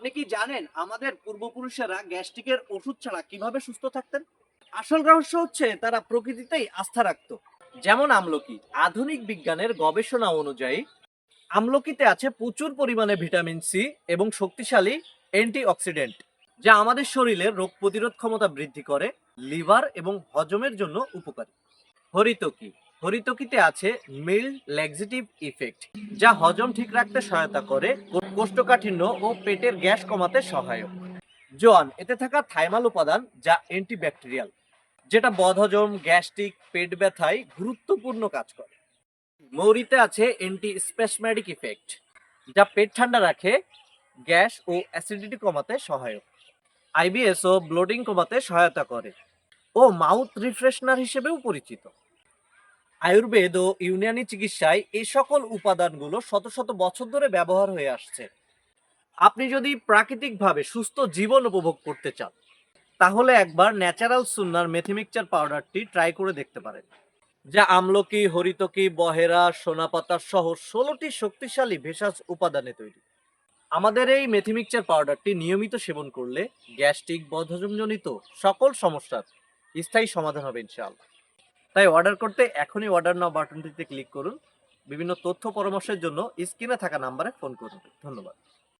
আপনি কি জানেন আমাদের পূর্বপুরুষেরা গ্যাস্ট্রিকের ওষুধ ছাড়া কীভাবে সুস্থ থাকতেন? আসল রহস্য হচ্ছে তারা প্রকৃতিতেই আস্থা রাখত। যেমন আমলকি, আধুনিক বিজ্ঞানের গবেষণা অনুযায়ী আমলকিতে আছে প্রচুর পরিমাণে ভিটামিন সি এবং শক্তিশালী অ্যান্টিঅক্সিডেন্ট, যা আমাদের শরীরের রোগ প্রতিরোধ ক্ষমতা বৃদ্ধি করে, লিভার এবং হজমের জন্য উপকারী। হরিতকি হরিতকিতে আছে মিল ল্যাক্সিটিভ ইফেক্ট, যা হজম ঠিক রাখতে সহায়তা করে, কোষ্ঠকাঠিন্য ও পেটের গ্যাস কমাতে সহায়ক। জোয়ান, এতে থাকা থাইমাল উপাদান, যা অ্যান্টিব্যাকটেরিয়াল, যেটা বদহজম, গ্যাস্ট্রিক, পেট ব্যথায় গুরুত্বপূর্ণ কাজ করে। মৌরিতে আছে অ্যান্টি স্পেসম্যাটিক ইফেক্ট, যা পেট ঠান্ডা রাখে, গ্যাস ও অ্যাসিডিটি কমাতে সহায়ক। আইবিএস ও ব্লোডিং কমাতে সহায়তা করে, ও মাউথ রিফ্রেশনার হিসেবেও পরিচিত। আয়ুর্বেদ ও ইউনানি চিকিৎসায় এই সকল উপাদানগুলো শত শত বছর ধরে ব্যবহার হয়ে আসছে। আপনি যদি প্রাকৃতিকভাবে সুস্থ জীবন উপভোগ করতে চান, তাহলে একবার ন্যাচারাল সুন্নার মেথিমিকচার পাউডারটি ট্রাই করে দেখতে পারেন, যা আমলকি, হরিতকি, বহেরা, সোনাপাতা সহ ষোলোটি শক্তিশালী ভেষজ উপাদানে তৈরি। আমাদের এই মেথিমিকচার পাউডারটি নিয়মিত সেবন করলে গ্যাস্ট্রিক, বদহজমজনিত সকল সমস্যার স্থায়ী সমাধান হবে ইনশাআল্লাহ। তাই অর্ডার করতে এখনই অর্ডার নাও বাটনটিতে ক্লিক করুন। বিভিন্ন তথ্য পরামর্শের জন্য স্ক্রিনে থাকা নাম্বারে ফোন করুন। ধন্যবাদ।